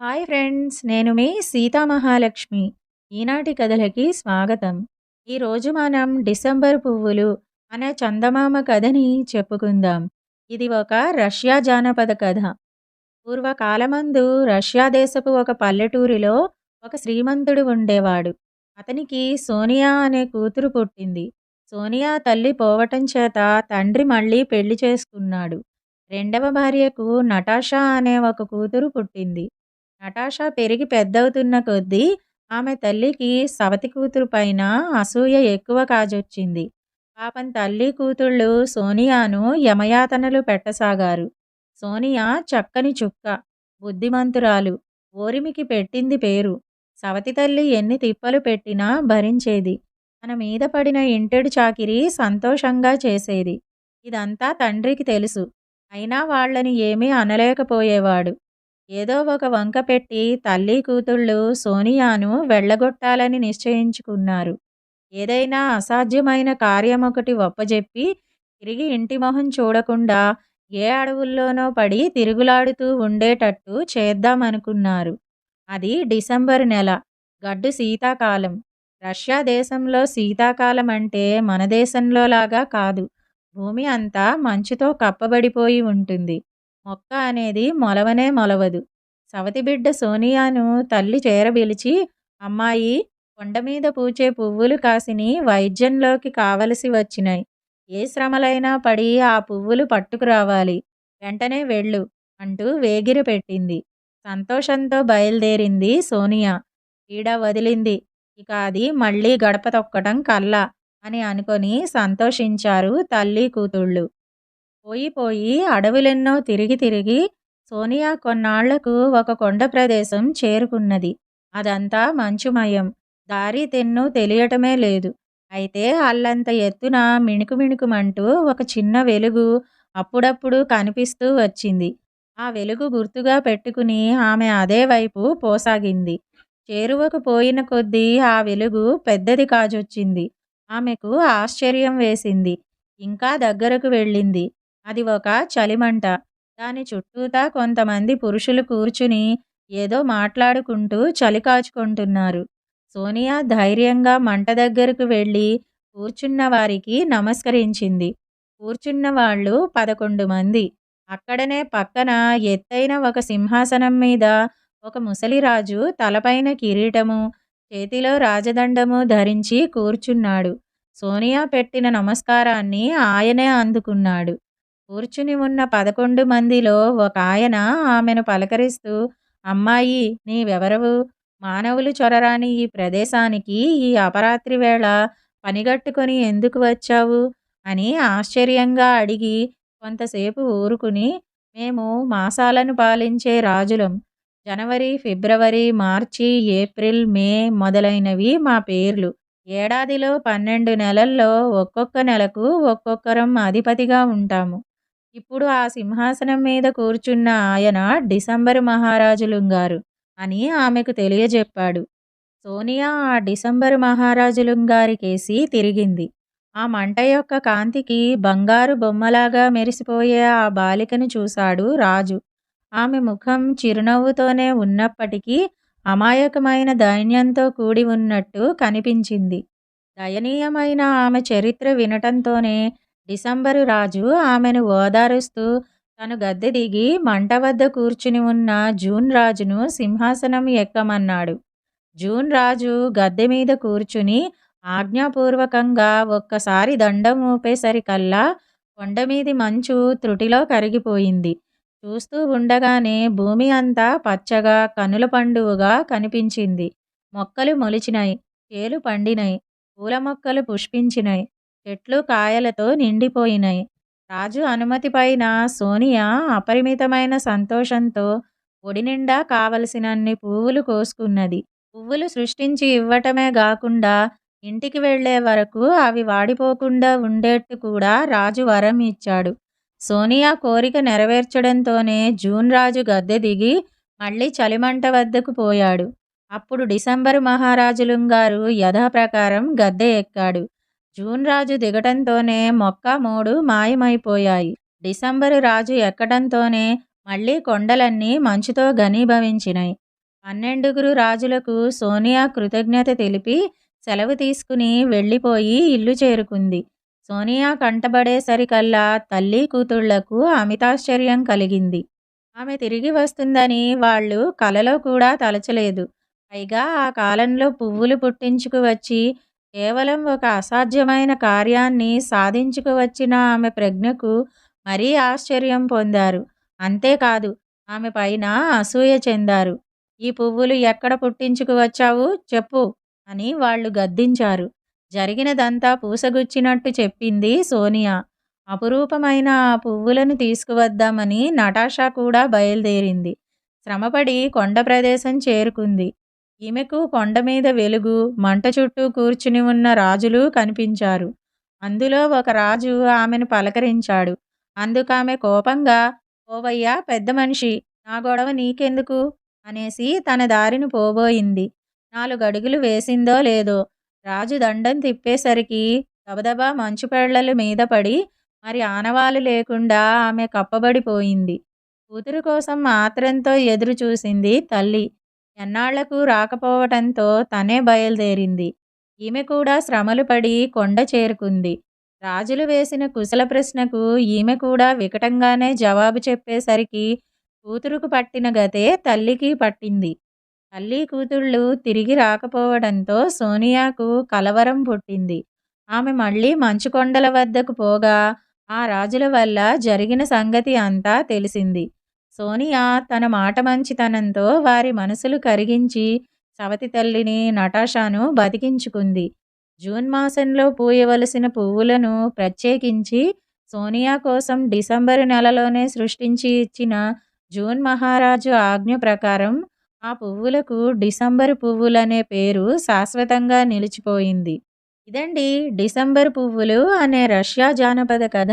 Hi friends నేను మీ సీతామహాలక్ష్మి ఈనాటి కథలకి స్వాగతం. ఈరోజు మనం డిసెంబర్ పువ్వులు అనే చందమామ కథని చెప్పుకుందాం. ఇది ఒక రష్యా జానపద కథ. పూర్వకాలమందు రష్యా దేశపు ఒక పల్లెటూరిలో ఒక శ్రీమంతుడు ఉండేవాడు. అతనికి సోనియా అనే కూతురు పుట్టింది. సోనియా తల్లి పోవటం చేత తండ్రి మళ్ళీ పెళ్ళి చేసుకున్నాడు. రెండవ భార్యకు నటాషా అనే ఒక కూతురు పుట్టింది. నటాషా పెరిగి పెద్దవుతున్న కొద్దీ ఆమె తల్లికి సవతి కూతురు పైన అసూయ ఎక్కువ కాజొచ్చింది. పాపం తల్లి కూతుళ్ళు సోనియాను యమయాతనలు పెట్టసాగారు. సోనియా చక్కని చుక్క బుద్ధిమంతురాలు ఓరిమికి పెట్టింది పేరు. సవతి తల్లి ఎన్ని తిప్పలు పెట్టినా భరించేది. తన మీద పడిన ఇంటెడు చాకిరి సంతోషంగా చేసేది. ఇదంతా తండ్రికి తెలుసు. అయినా వాళ్ళని ఏమీ అనలేకపోయేవాడు. ఏదో ఒక వంక పెట్టి తల్లి కూతుళ్ళు సోనియాను వెళ్ళగొట్టాలని నిశ్చయించుకున్నారు. ఏదైనా అసాధ్యమైన కార్యం ఒకటి ఒప్పజెప్పి తిరిగి ఇంటి మొహం చూడకుండా ఏ అడవుల్లోనో పడి తిరుగులాడుతూ ఉండేటట్టు చేద్దామనుకున్నారు. అది డిసెంబర్ నెల గడ్డు శీతాకాలం. రష్యా దేశంలో శీతాకాలం అంటే మన దేశంలో లాగా కాదు. భూమి అంతా మంచుతో కప్పబడిపోయి ఉంటుంది. మొక్క అనేది మొలవనే మొలవదు. సవతి బిడ్డ సోనియాను తల్లి చేరబిలిచి అమ్మాయి కొండ మీద పూచే పువ్వులు కాసిని వైద్యంలోకి కావలసి వచ్చినాయి. ఏ శ్రమలైనా పడి ఆ పువ్వులు పట్టుకురావాలి. వెంటనే వెళ్ళు అంటూ వేగిర పెట్టింది. సంతోషంతో బయలుదేరింది సోనియా. పీడ వదిలింది. ఇక అది మళ్ళీ గడప తొక్కటం కల్లా అని అనుకొని సంతోషించారు తల్లి కూతుళ్ళు. పోయి పోయి అడవులెన్నో తిరిగి తిరిగి సోనియా కొన్నాళ్ళకు ఒక కొండ ప్రదేశం చేరుకున్నది. అదంతా మంచుమయం. దారి తెన్ను తెలియటమే లేదు. అయితే అల్లంత ఎత్తున మిణుకు మిణుకుమంటూ ఒక చిన్న వెలుగు అప్పుడప్పుడు కనిపిస్తూ వచ్చింది. ఆ వెలుగు గుర్తుగా పెట్టుకుని ఆమె అదే వైపు పోసాగింది. చేరువకు పోయిన కొద్దీ ఆ వెలుగు పెద్దది కాజొచ్చింది. ఆమెకు ఆశ్చర్యం వేసింది. ఇంకా దగ్గరకు వెళ్ళింది. అది ఒక చలిమంట. దాని చుట్టూతా కొంతమంది పురుషులు కూర్చుని ఏదో మాట్లాడుకుంటూ చలి కాచుకుంటున్నారు. సోనియా ధైర్యంగా మంట దగ్గరకు వెళ్ళి కూర్చున్న వారికి నమస్కరించింది. కూర్చున్న వాళ్ళు పదకొండు మంది. అక్కడనే పక్కన ఎత్తైన ఒక సింహాసనం మీద ఒక ముసలిరాజు తలపైన కిరీటము చేతిలో రాజదండము ధరించి కూర్చున్నాడు. సోనియా పెట్టిన నమస్కారాన్ని ఆయనే అందుకున్నాడు. కూర్చుని ఉన్న పదకొండు మందిలో ఒక ఆయన ఆమెను పలకరిస్తూ అమ్మాయి నీవెవరవు? మానవులు చొరరాని ఈ ప్రదేశానికి ఈ అపరాత్రి వేళ పనిగట్టుకొని ఎందుకు వచ్చావు? అని ఆశ్చర్యంగా అడిగి కొంతసేపు ఊరుకుని మేము మాసాలను పాలించే రాజులం. జనవరి ఫిబ్రవరి మార్చి ఏప్రిల్ మే మొదలైనవి మా పేర్లు. ఏడాదిలో పన్నెండు నెలల్లో ఒక్కొక్క నెలకు ఒక్కొక్కరం అధిపతిగా ఉంటాము. ఇప్పుడు ఆ సింహాసనం మీద కూర్చున్న ఆయన డిసెంబర్ మహారాజులుంగారు అని ఆమెకు తెలియజెప్పాడు. సోనియా ఆ డిసెంబర్ మహారాజులుంగారికేసి తిరిగింది. ఆ మంట యొక్క కాంతికి బంగారు బొమ్మలాగా మెరిసిపోయే ఆ బాలికను చూశాడు రాజు. ఆమె ముఖం చిరునవ్వుతోనే ఉన్నప్పటికీ అమాయకమైన దైన్యంతో కూడి ఉన్నట్టు కనిపించింది. దయనీయమైన ఆమె చరిత్ర వినటంతోనే డిసెంబరు రాజు ఆమెను ఓదారుస్తూ తను గద్దె దిగి మంట వద్ద కూర్చుని ఉన్న జూన్ రాజును సింహాసనం ఎక్కమన్నాడు. జూన్ రాజు గద్దె మీద కూర్చుని ఆజ్ఞాపూర్వకంగా ఒక్కసారి దండం ఊపేసరికల్లా కొండమీది మంచు త్రుటిలో కరిగిపోయింది. చూస్తూ ఉండగానే భూమి అంతా పచ్చగా కనుల పండువుగా కనిపించింది. మొక్కలు మొలిచినాయి చేలు పండినాయి పూల మొక్కలు పుష్పించినాయి చెట్లు కాయలతో నిండిపోయినాయి. రాజు అనుమతి పైన సోనియా అపరిమితమైన సంతోషంతో ఒడి నిండా కావలసినన్ని పువ్వులు కోసుకున్నది. పువ్వులు సృష్టించి ఇవ్వటమే కాకుండా ఇంటికి వెళ్ళే వరకు అవి వాడిపోకుండా ఉండేట్టు కూడా రాజు వరం ఇచ్చాడు. సోనియా కోరిక నెరవేర్చడంతోనే జూన్ రాజు గద్దె దిగి మళ్ళీ చలిమంట వద్దకు పోయాడు. అప్పుడు డిసెంబర్ మహారాజులుంగారు యథాప్రకారం గద్దె ఎక్కాడు. జూన్ రాజు దిగటంతోనే మొక్క మూడు మాయమైపోయాయి. డిసెంబరు రాజు ఎక్కడంతోనే మళ్ళీ కొండలన్నీ మంచుతో ఘనీభవించినాయి. పన్నెండుగురు రాజులకు సోనియా కృతజ్ఞత తెలిపి సెలవు తీసుకుని వెళ్ళిపోయి ఇల్లు చేరుకుంది. సోనియా కంటబడేసరికల్లా తల్లి కూతుళ్ళకు అమితాశ్చర్యం కలిగింది. ఆమె తిరిగి వస్తుందని వాళ్ళు కలలో కూడా తలచలేదు. పైగా ఆ కాలంలో పువ్వులు పుట్టించుకు వచ్చి కేవలం ఒక అసాధ్యమైన కార్యాన్ని సాధించుకువచ్చిన ఆమె ప్రజ్ఞకు మరీ ఆశ్చర్యం పొందారు. అంతేకాదు ఆమె పైన అసూయ చెందారు. ఈ పువ్వులు ఎక్కడ పుట్టించుకు వచ్చావు చెప్పు అని వాళ్ళు గద్దించారు. జరిగినదంతా పూసగుచ్చినట్టు చెప్పింది సోనియా. అపురూపమైన ఆ పువ్వులను తీసుకువద్దామని నటాషా కూడా బయలుదేరింది. శ్రమపడి కొండ ప్రదేశం చేరుకుంది. ఈమెకు కొండ మీద వెలుగు మంట చుట్టూ కూర్చుని ఉన్న రాజులు కనిపించారు. అందులో ఒక రాజు ఆమెను పలకరించాడు. అందుకామె కోపంగా ఓవయ్యా పెద్ద మనిషి నా గొడవ నీకెందుకు అనేసి తన దారిని పోబోయింది. నాలుగు అడుగులు వేసిందో లేదో రాజు దండం తిప్పేసరికి దబదబా మంచు పెళ్ళల మీద పడి మరి ఆనవాలు లేకుండా ఆమె కప్పబడిపోయింది. కూతురు కోసం ఆత్రంతో ఎదురు చూసింది తల్లి. ఎన్నాళ్ళకు రాకపోవటంతో తనే బయలుదేరింది. ఈమె కూడా శ్రమలు పడి కొండ చేరుకుంది. రాజులు వేసిన కుశల ప్రశ్నకు ఈమె కూడా వికటంగానే జవాబు చెప్పేసరికి కూతురుకు పట్టిన గతే తల్లికి పట్టింది. తల్లి కూతుళ్ళు తిరిగి రాకపోవడంతో సోనియాకు కలవరం పుట్టింది. ఆమె మళ్ళీ మంచుకొండల వద్దకు పోగా ఆ రాజుల వల్ల జరిగిన సంగతి అంతా తెలిసింది. సోనియా తన మాట మంచితనంతో వారి మనసులు కరిగించి సవతి తల్లిని నటాషాను బతికించుకుంది. జూన్ మాసంలో పూయవలసిన పువ్వులను ప్రత్యేకించి సోనియా కోసం డిసెంబరు నెలలోనే సృష్టించి ఇచ్చిన జూన్ మహారాజు ఆజ్ఞ ప్రకారం ఆ పువ్వులకు డిసెంబరు పువ్వులనే పేరు శాశ్వతంగా నిలిచిపోయింది. ఇదండి డిసెంబర్ పువ్వులు అనే రష్యా జానపద కథ.